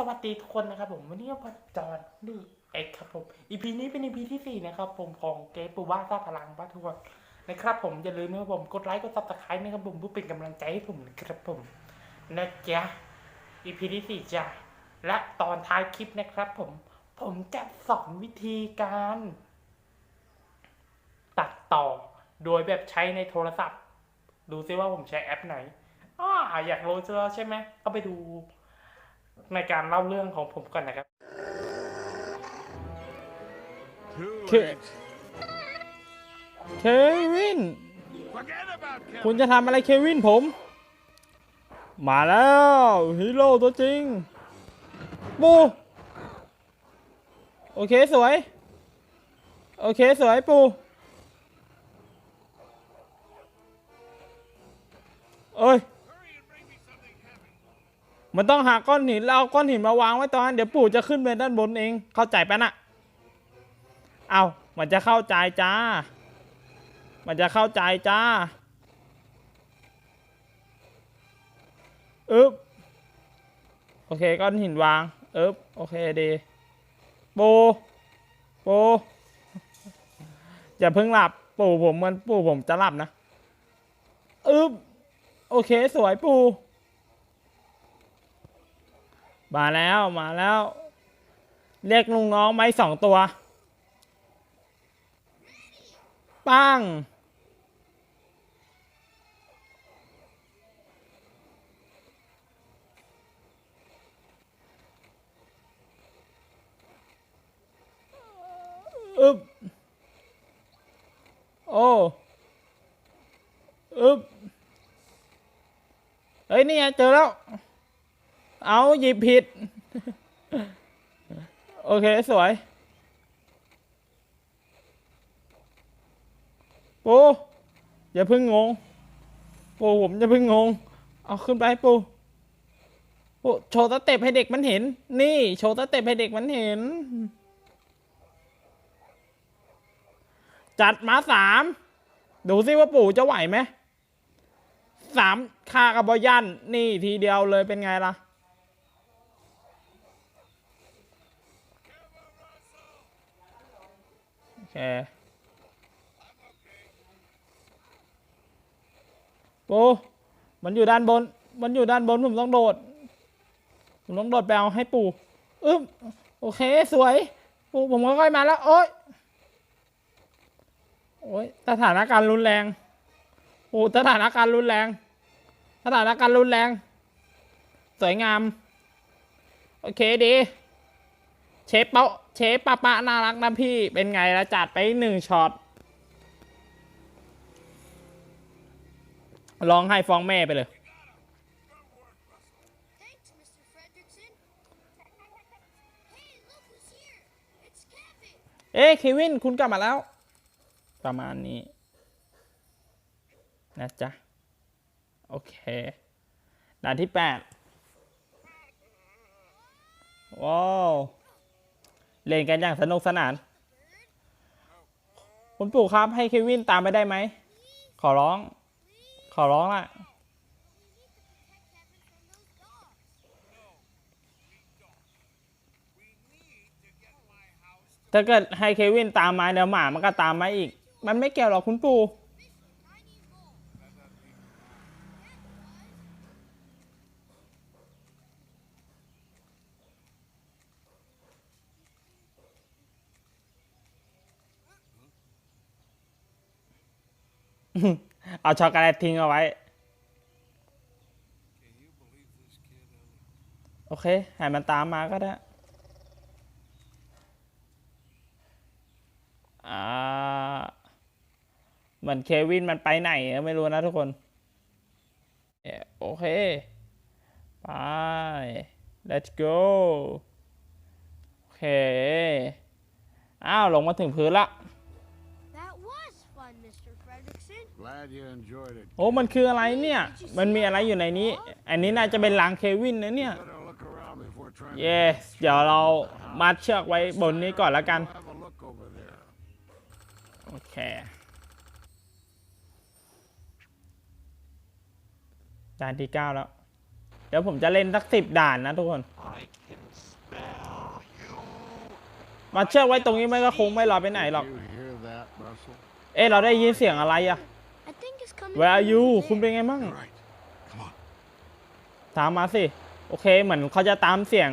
สวัสดีทุกคนนะครับผมวันนี้ก็จอห์นนี่เอกครับผม EP นี้เป็น EP ที่สี่นะครับผมของเกมปูบ้าซาพลังบ้าทุกคนนะครับ ผมอย่าลืมนะครับผมกดไลค์กดซับสไครต์นะครับผมเพื่อเป็นกำลังใจให้ผมนะครับผมนะจ๊ะ EP ที่สี่จ้ะและตอนท้ายคลิปนะครับ ผมผมจะสอนวิธีการ ตัดต่อโดยแบบใช้ในโทรศัพท์ ดูซิว่าผมใช้แอปไหนอ่าอยากรู้ใช่ไหมก็ไปดู ในการเล่าเรื่องของผมก่อนนะครับ Too Ki- late. เควิน คุณจะทำอะไรเควินผม มาแล้วฮีโร่ตัวจริงปูโอเคสวย โอเคสวยปู เอ้ย มันต้องหาก้อนหินแล้วเอาก้อนหินมาวางไว้ตอนนั้นเดี๋ยวปู่จะขึ้นไปด้านบนเอง เข้าใจปะน่ะเอามันจะเข้าใจจ้า มันจะเข้าใจจ้าอึ๊บโอเคก้อนหินวางอึ๊บโอเคดีปูปูอย่าเพิ่งหลับปู่ผมมันปู่ผมจะหลับนะอึ๊บโอเคสวยปู่ มาแล้วมาแล้ว เรียกลุงน้องไหมสองตัวปังอึบโอ้อึบเฮ้ย นี่ไงเจอแล้ว เอาหยิบผิด โอเค สวย ปูอย่าเพึ่งงง ปูผมอย่าเพึ่งงง เอาขึ้นไปปูปูโชว์สเต็ปให้เด็กมันเห็น นี่ โชว์สเต็ปให้เด็กมันเห็น จัดมาสาม ดูซิว่าปู่จะไหวไหมสามค่ากระบอยันนี่ทีเดียวเลยเป็นไงล่ะ โอเคปูมันอยู่ด้านบน มันอยู่ด้านบน ผมต้องโดด ผมต้องโดดไปเอาให้ปู่อึ๊บโอเค สวย ปู่ผมค่อยๆมาแล้ว โอ๊ย โอ๊ย สถานการณ์รุนแรงปู่สถานการณ์รุนแรง สถานการณ์รุนแรง สวยงาม โอเคดี เชฟเปาเชฟปะปะน่ารักนะพี่ เป็นไงละจัดไปหนึ่งช็อต ร้องให้ฟ้องแม่ไปเลย เอ้เควิน คุณกลับมาแล้ว ประมาณนี้ นะจ๊ะ โอเคด่านที่แปดว้าว เล่นกันอย่างสนุกสนาน คุณปู่ครับให้เควินตามไปได้ไหม ขอร้อง ขอร้องล่ะ ถ้าเกิดให้เควินตามมาเดี๋ยวหมามันก็ตามมาอีก มันไม่เกี่ยวหรอกคุณปู่ เอาช็อกโกแลตทิ้งเอาไว้ โอเคให้มันตามมาก็ได้อ่าเหมือนเควินมันไปไหนไม่รู้นะทุกคนโอเค ไป let's go โอเค อ้าว ลงมาถึงพื้นละ โอ้มันคืออะไรเนี่ย มันมีอะไรอยู่ในนี้ อันนี้น่าจะเป็นหลังเควินนะเนี่ย Better look around before trying เย้เดี๋ยวเรามัดเชือกไว้บนนี้ก่อนแล้วกัน to have a look over there. โอเค ด่านที่เก้าแล้ว เดี๋ยวผมจะเล่นสักสิบด่านนะทุกคน I can มาเชือกไว้ตรงนี้มันก็คงไม่ลอยไปไหนหรอก You hear that, Russell? เอ๊ะเราได้ยินเสียงอะไรอะ Where are from you over คุณ there. เป็นไงมั่ง All right. Come on. ตามมาสิ โอเค เหมือนเขาจะตามเสียง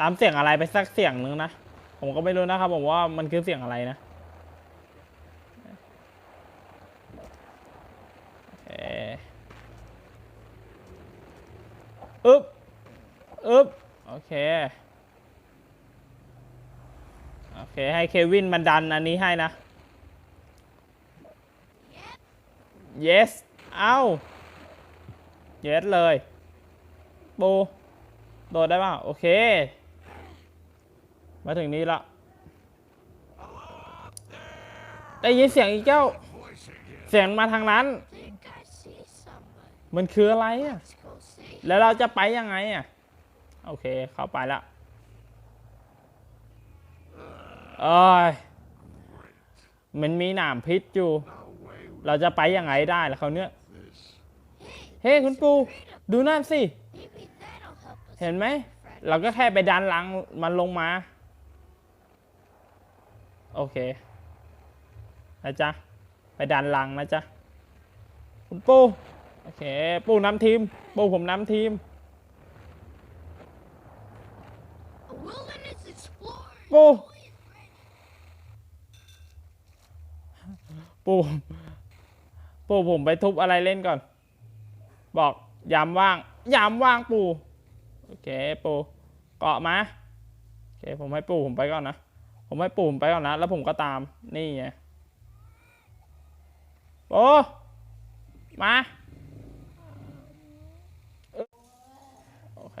ตามเสียงอะไรไปสักเสียงหนึ่งนะ ผมก็ไม่รู้นะครับผมว่ามันคือเสียงอะไรนะโอเคอึ๊บอึ๊บโอเค โอเค ให้เควินมันดันอันนี้ให้นะ yes เอ้า yes เลยปูโดดได้ป่ะโอเค มาถึงนี้ละได้ยินเสียงอีกเจ้า เสียงมาทางนั้น มันคืออะไรอะ แล้วเราจะไปยังไงอะ โอเค เข้าไปละเอ้ยมันมีหนามพิษอยู่ เราจะไปยังไงได้ล่ะเขาวเนี่ย this. เฮ้คุณปูดูนั่นสิ Maybe that'll help us. เห็นไหม เราก็แค่ไปดันหลังมันลงมา โอเคนะจ๊ะ ไปดันหลังนะจ๊ะ คุณปูโอเค ปูนำทีม ปูผมนำทีม A wilderness explorer. ปู ปู ปูผมไปทุบอะไรเล่นก่อน บอกยามว่าง ยามว่างปูโอเคปูเกาะมาโอเคผมให้ปูผมไปก่อนนะผมให้ปูผมไปก่อนนะ แล้วผมก็ตามนี่ไงปูมาโอเค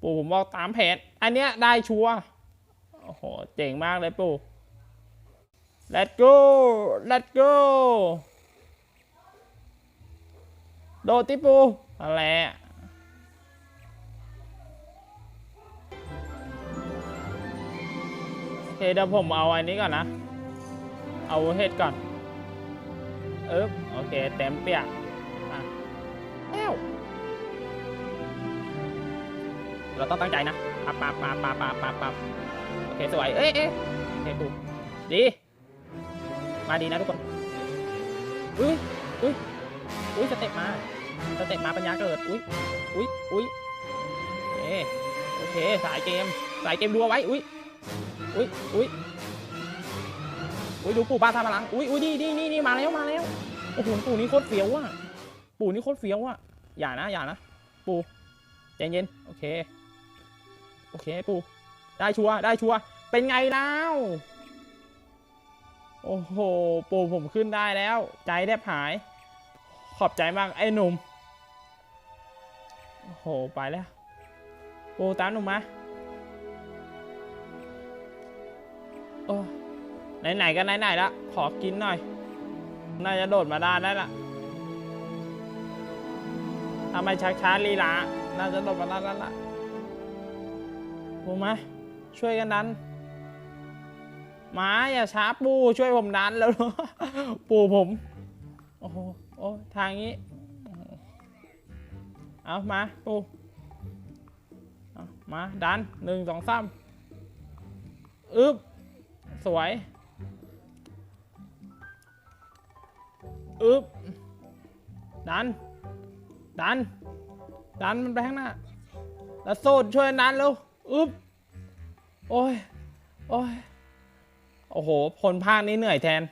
ปู่ผมบอกตามแผนอันเนี้ยได้ชัวร์โอ้โหเจ๋งมากเลยปู่ let's go let's go โดดที่ปู่อะไรโอเคเดี๋ยวผมเอาอันนี้ก่อนนะ เอาเห็ดก่อนเอ๊บโอเค เต็มเปียกอะเอ้วเราต้องตั้งใจนะปับปับปับปับปับปับปับโอเค สวย เอ้ยเอ้ยโอเคปูดี มาดีนะทุกคนอุ้ยอุ้ยอุ้ยสเต็ปมาสเต็ปมาปัญญาเกิดอุ้ยอุ้ยอุ้ยโอเคโอเคสายเกมสายเกมดูเอาไว้อุ้ยอุ้ยอุ้ยอุ้ยดูปู่ป้าท่าพลังอุ้ยอุ้ยนี่นี่นี่มาแล้วมาแล้วโอ้โหปู่นี่โคตรเฟี้ยวอะปู่นี่โคตรเฟี้ยวอะอย่านะอย่านะปู่ใจเย็นโอเคโอเคปู่ได้ชัวร์ได้ชัวร์เป็นไงแล้ว โอ้โห ปูผมขึ้นได้แล้ว ใจแทบหาย ขอบใจมากไอ้หนุ่ม โอ้โห ไปแล้ว ปูตามหนุ่มมา โอ้ ไหนๆก็ไหนๆละขอกินหน่อย น่าจะโดดมาได้ได้ละทำไมช้าๆลีลาน่าจะโดดมาได้แล้วล่ะปูมา ช่วยกันดัน มาอย่าช้าปูช่วยผมดันแล้วปูผม โอ้โหโอ้ทางนี้ เอามาปูเอามาดันหนึ่งสองสามอึ๊บสวยอึ๊บดัน ดัน ดันมันไปข้างหน้า แล้วโซดช่วยดันเร็วอึ๊บโอ้ย โอ้ย โอ้โหผลภาคนี้เหนื่อยแทน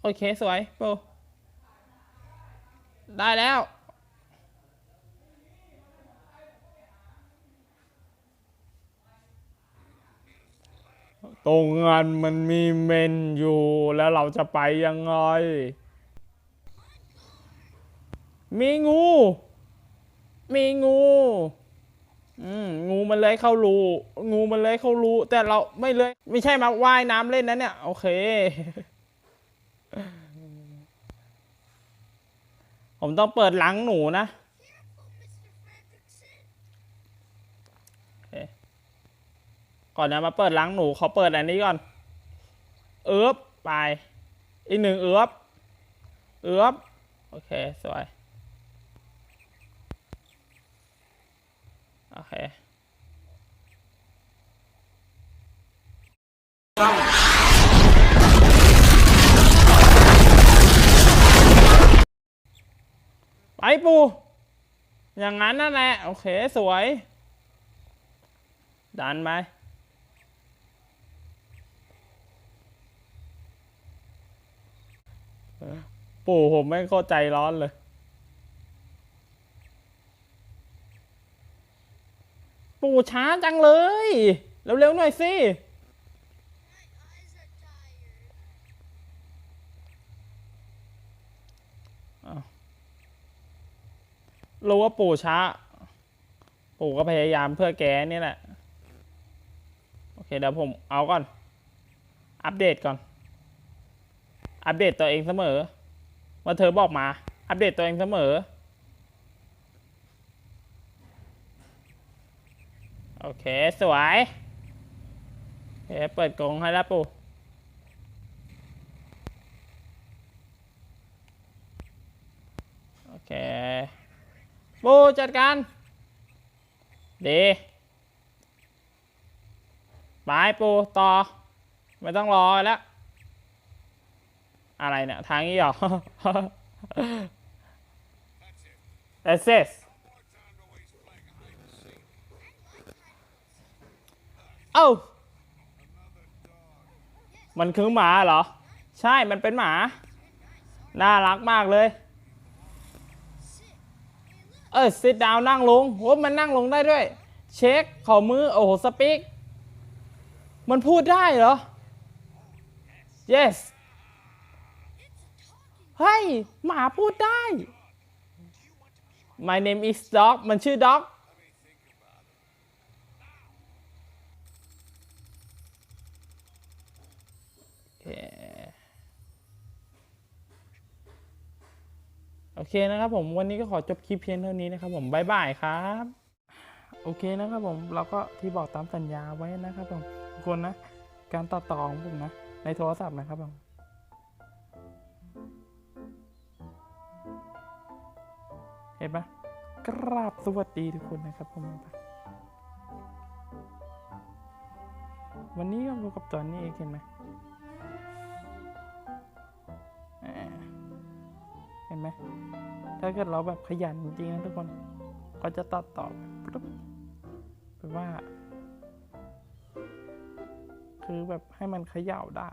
โอเค สวยโปได้แล้ว ตรงงานมันมีเมนอยู่แล้วเราจะไปยังไง มีงู มีงู อืมงูมันเลยเข้ารูงูมันเลยเข้ารูแต่เราไม่เลย ไม่ใช่มาว่ายน้ำเล่นนะเนี่ย โอเค ผมต้องเปิดหลังหนูนะก่อนจะมาเปิดหลังหนูขอเปิดอันนี้ก่อน เอือบไป อีกหนึ่งเอือบเอือบโอเค สวย โอเคไปปู อย่างนั้นนั่นแหละ โอเค สวย ดันไหมปู่ผมไม่เข้าใจร้อนเลย ปู่ช้าจังเลย เร็วๆหน่อยสิรู้ว่าปู่ช้า ปู่ก็พยายามเพื่อแกนี่แหละ โอเคเดี๋ยวผมเอาก่อน อัปเดตก่อน อัปเดตตัวเองเสมอ ว่าเธอบอกมา อัปเดตตัวเองเสมอ โอเค สวยโอเคเปิดกรงให้แล้วปู่โอเค ปูจัดการ ดีไปปูต่อ ไม่ต้องรอแล้ว อะไรเนี่ย ทางนี้เหรอ That's it อ้ามันคือหมาเหรอ ใช่ มันเป็นหมา น่ารักมากเลย เออ sit down นั่งลงโหมันนั่งลงได้ด้วย เช็คขอมือ โอ้โห สปีกมันพูดได้เหรอ yes เฮ้ย หมาพูดได้ my name is dog มันชื่อ dog โอเค โอเคนะครับผมวันนี้ก็ขอจบคลิปเพียงเท่านี้นะครับผมบายบายครับ โอเคนะครับผมเราก็ที่บอกตามสัญญาไว้นะครับผมทุกคนนะ การตัดต่อของผมนะ ในโทรศัพท์นะครับผมเห็นปะกราบสวัสดีทุกคนนะครับผมวันนี้ก็อยู่กับจอนนี่เองเห็นไหม ห็นไหมถ้าเกิดเราแบบขยันจริงๆนะทุกคนก็จะตัดต่อแบบปุ๊บแบบว่า คือแบบให้มันเขย่าได้